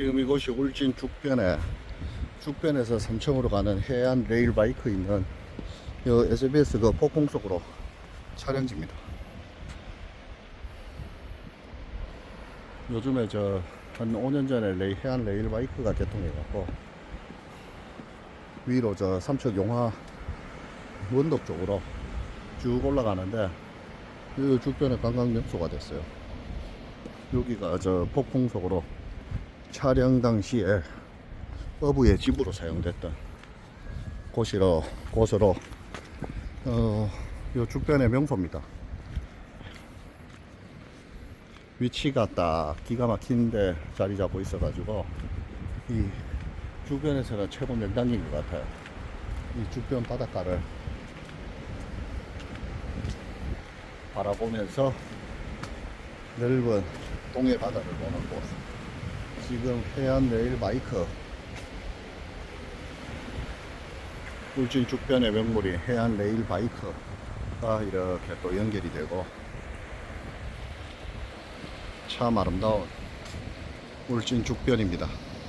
지금 이곳이 울진 죽변에 죽변에서 삼청으로 가는 해안 레일 바이크 있는 요 SBS 그 폭풍 속으로 촬영지입니다. 요즘에 저 한 5년 전에 레이, 해안 레일 바이크가 개통해갖고 위로 저 삼척 용화 원덕 쪽으로 쭉 올라가는데 이 죽변의 관광 명소가 됐어요. 여기가 저 폭풍 속으로 촬영 당시에 어부의 집으로 사용됐던 곳이로 곳으로 어, 요 주변의 명소입니다. 위치가 딱 기가 막힌데 자리 잡고 있어가지고 이 주변에서는 최고 명당인 것 같아요. 이 주변 바닷가를 바라보면서 넓은 동해 바다를 보는 곳. 지금 해안 레일 바이크 울진 주변의 명물이 해안 레일 바이크가 이렇게 또 연결이 되고 참 아름다운 울진 죽변입니다.